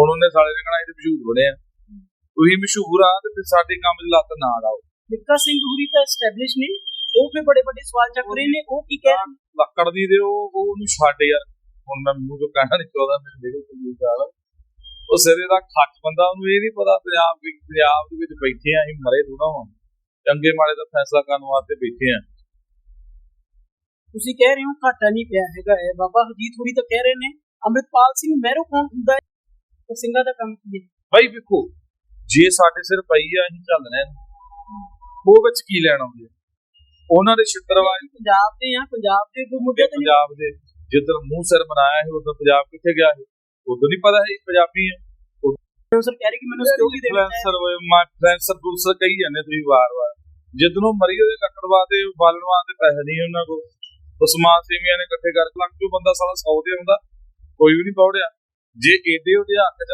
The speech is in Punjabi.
ਹੁਣ ਉਹਨੇ ਸਾਲੇ ਨੇ ਕਹਣਾ ਇਹ ਤੇ ਮਸ਼ਹੂਰ ਬਣੇ ਆ। ਤੁਸੀਂ ਮਸ਼ਹੂਰ ਆ ਤੇ ਫਿਰ ਸਾਡੇ ਕੰਮ 'ਚ ਲੱਤ ਨਾ ਲਾਓ। ਮਿੱਕਾ ਸਿੰਘ ਹੁਰੀ ਤਾਂ ਐਸਟੈਬਲਿਸ਼ ਨੇ। ਉਹ ਵੀ ਬੜੇ ਵੱਡੇ ਸਵਾਲ ਚੱਕ ਰਹੇ ਨੇ। ਉਹ ਕੀ ਕਹਿ ਰਹੇ? ਲੱਕੜ ਦੀ ਦੇ ਉਹ ਉਹ ਉਹਨੂੰ ਛੱਡ ਯਾਰ। ਹੁਣ ਮੈਂ ਮੂੰਹ ਤੋਂ ਕਹਿਣਾ ਨਹੀਂ ਚਾਹੁੰਦਾ ਮੇਰੇ ਦੇਖੋ ਕੋਈ ਗੱਲ ਉਹ ਸਿਰੇ ਦਾ ਖੱਟ ਬੰਦਾ ਉਹਨੂੰ ਇਹ ਨਹੀਂ ਪਤਾ ਪੰਜਾਬ ਵੀ ਪੰਜਾਬ ਦੇ ਵਿੱਚ ਬੈਠੇ ਆ ਅਸੀਂ ਮਰੇ ਥੋੜਾ ਹਾਂ ਚੰਗੇ ਮਾੜੇ ਦਾ ਫੈਸਲਾ ਕਰਨ ਵਾਸਤੇ ਬੈਠੇ ਆ। ਤੁਸੀਂ ਕਹਿ ਰਹੇ ਹੋ ਘਾਟਾ ਨਹੀਂ ਪਿਆ ਹੈਗਾ ਹੈ ਬਾਬਾ ਹਜੀਤ ਹੁਰੀ ਤਾਂ ਕਹਿ ਰਹੇ ਨੇ ਅੰਮ੍ਰਿਤਪਾਲ ਸਿੰਘ ਮਹਿਰੋ ਕੌਣ ਹੁੰਦਾ ਤੇ ਸਿੰਘਾਂ ਦਾ ਕੰਮ ਕੀ ਹੈ? ਬਾਈ ਵੇਖੋ ਜੇ ਸਾਡੇ ਸਿਰ ਪਈ ਆ ਅਸੀਂ ਚੱਲਣਾ। ਉਹ ਵਿੱਚ ਕੀ ਲੈਣ ਆਉਂਦੇ ਆ? ਉਹਨਾਂ ਦੇ ਛਿੱਤਰਵਾਜ ਪੰਜਾਬ ਦੇ ਆ ਪੰਜਾਬ ਦੇ ਕੋਈ ਮੁੱਦੇ ਤੇ ਪੰਜਾਬ ਦੇ ਜਿੱਧਰ ਮੂੰਹ ਸਿਰ ਬਣਾਇਆ ਸੀ ਉਧਰ ਪੰਜਾਬ ਕਿੱਥੇ ਗਿਆ ਸੀ? ਉਦੋਂ ਨਹੀਂ ਪਤਾ ਹੈ ਪੰਜਾਬੀ ਹੈ ਸਰ ਕਹਿ ਰਹੇ ਕਿ ਮੈਨੂੰ ਸਿਕਿਉਰਿਟੀ ਦੇ ਵਿੱਚ ਫਲੈਂਸਰ ਵੇ ਮੈਂ ਫਲੈਂਸਰ ਬੁਲਸਰ ਕਹੀ ਜਾਂਦੇ ਤੁਸੀਂ ਵਾਰ-ਵਾਰ। ਜਦੋਂ ਮਰੀ ਉਹਦੇ ਲੱਕੜ ਵਾਸਤੇ ਬਾਲਣ ਵਾਸਤੇ ਪੈਸੇ ਨਹੀਂ ਉਹਨਾਂ ਕੋਲ। ਉਹ ਸਮਾਜ ਸੇਵੀਆਂ ਨੇ ਇਕੱਠੇ ਕਰਕੇ ਲੱਗ ਜੋ ਬੰਦਾ ਸਾਲਾ 100 ਦੇ ਹੁੰਦਾ ਕੋਈ ਵੀ ਨਹੀਂ ਪੌੜਿਆ ਜੇ ਏਡੇ ਉਹਦੇ ਹੱਕ ਚ